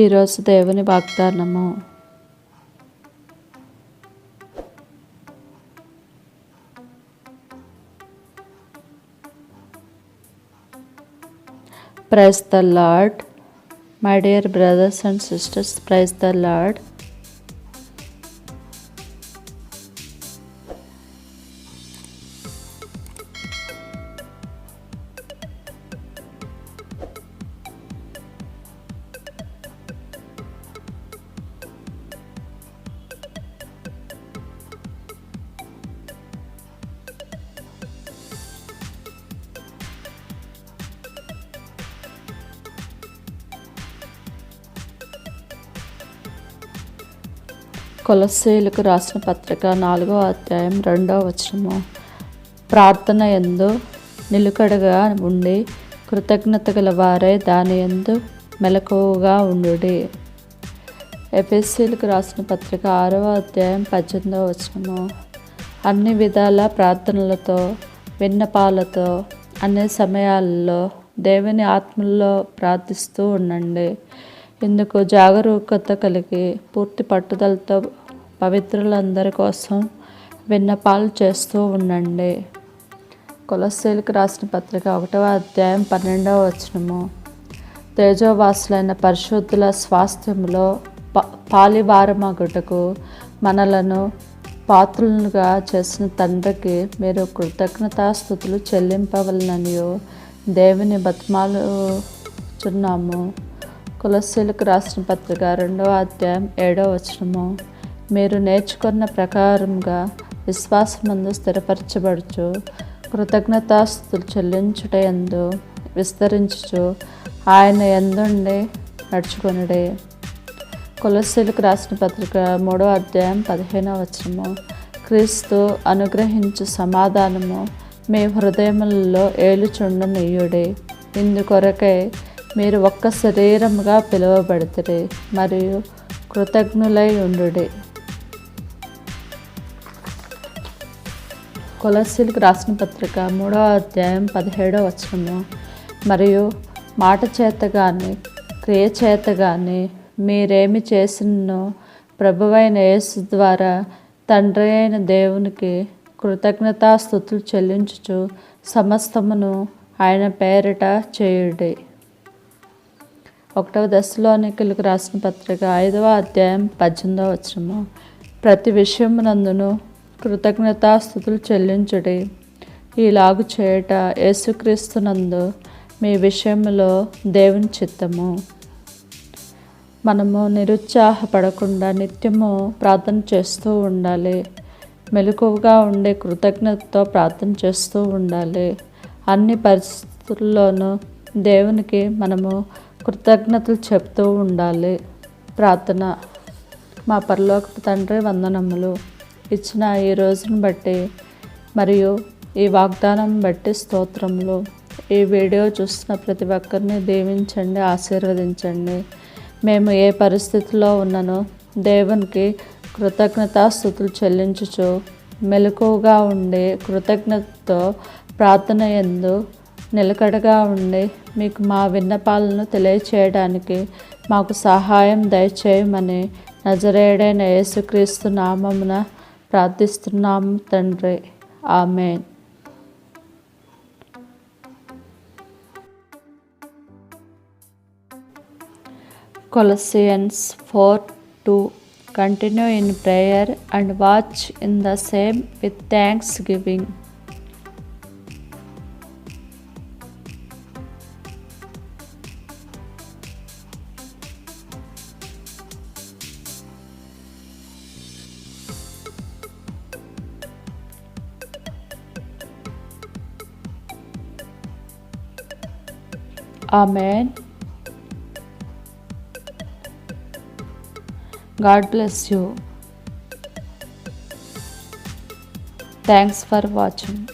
ఈరోజు దేవుని వాగ్దానము. Praise the lord my dear brothers and sisters praise the lord కొలస్సేలకు రాసిన పత్రిక నాలుగో అధ్యాయం రెండవ వచనము. ప్రార్థన ఎందు నిలుకడగా ఉండి కృతజ్ఞత గల వారే దాని ఎందు మెలకువగా ఉండు ఎఫ్ఎస్సీలకు రాసిన పత్రిక ఆరవ అధ్యాయం పద్దెనిమిదవ వచనము. అన్ని విధాల ప్రార్థనలతో విన్నపాలతో అన్ని సమయాల్లో దేవుని ఆత్మల్లో ప్రార్థిస్తూ ఉండండి. ఇందుకు జాగరూకత కలిగి పూర్తి పట్టుదలతో పవిత్రులందరి కోసం విన్నపాలు చేస్తూ ఉండండి. కొలస్సేలకు రాసిన పత్రిక ఒకటవ అధ్యాయం పన్నెండవ వచనము. తేజోవాసులైన పరిశుద్ధుల స్వాస్థ్యంలో పా పాలివారమగుటకు మనలను పాత్రులుగా చేసిన తండ్రికి మీరు కృతజ్ఞతాస్థుతులు చెల్లింపవలననియో దేవుని బతిమాలుచున్నాము. కులస్సులకు రాసిన పత్రిక రెండవ అధ్యాయం ఏడవ వచనము. మీరు నేర్చుకున్న ప్రకారంగా విశ్వాసమందు స్థిరపరచబడుచు కృతజ్ఞతాస్తులు చెల్లించుట ఎందు విస్తరించుచు ఆయన ఎందుండి నడుచుకొనుడే? కులశీలకు రాసిన పత్రిక మూడవ అధ్యాయం పదిహేనవ వచనము. క్రీస్తు అనుగ్రహించు సమాధానము మీ హృదయములలో ఏలుచుండనీయుడే ఇందుకొరకై మీరు ఒక్క శరీరంగా పిలువబడితే మరియు కృతజ్ఞులై ఉండుడి. కొలస్సీలకు రాసిన పత్రిక మూడవ అధ్యాయం పదిహేడవ వచనము. మరియు మాట చేత కానీ క్రియ చేత కానీ మీరేమి చేసినో ప్రభువైన యేసు ద్వారా తండ్రి అయిన దేవునికి కృతజ్ఞతాస్థుతులు చెల్లించుచు సమస్తమును ఆయన పేరిట చేయుడి. ఒకటవ దశలోనికలకు రాసిన పత్రిక ఐదవ అధ్యాయం పద్దెనిమిదవ వచ్చము ప్రతి విషయమునందును కృతజ్ఞతాస్థుతులు చెల్లించుడి. ఈలాగు చేయట యేసుక్రీస్తునందు మీ విషయంలో దేవుని చిత్తము. మనము నిరుత్సాహపడకుండా నిత్యము ప్రార్థన చేస్తూ ఉండాలి. మెలకువగా ఉండే కృతజ్ఞతతో ప్రార్థన చేస్తూ ఉండాలి. అన్ని పరిస్థితుల్లోనూ దేవునికి మనము కృతజ్ఞతలు చెప్తూ ఉండాలి. ప్రార్థన. మా పరలోక తండ్రి వందనములు ఇచ్చిన ఈ రోజును బట్టి మరియు ఈ వాగ్దానం బట్టి స్తోత్రములు. ఈ వీడియో చూస్తున్న ప్రతి ఒక్కరిని దీవించండి ఆశీర్వదించండి. మేము ఏ పరిస్థితిలో ఉన్ననో దేవునికి కృతజ్ఞతాస్థుతులు చెల్లించుచు మెలకువగా ఉండే కృతజ్ఞతతో ప్రార్థన ఎందు నిలకడగా ఉండి మీకు మా విన్నపాలను తెలియచేయడానికి మాకు సహాయం దయచేయమని నజరేడైన యేసుక్రీస్తు నామమున ప్రార్థిస్తున్నాము తండ్రి. Amen. Colossians 4 2 Continue in prayer and watch in the same with thanksgiving. Amen. God bless you. Thanks for watching.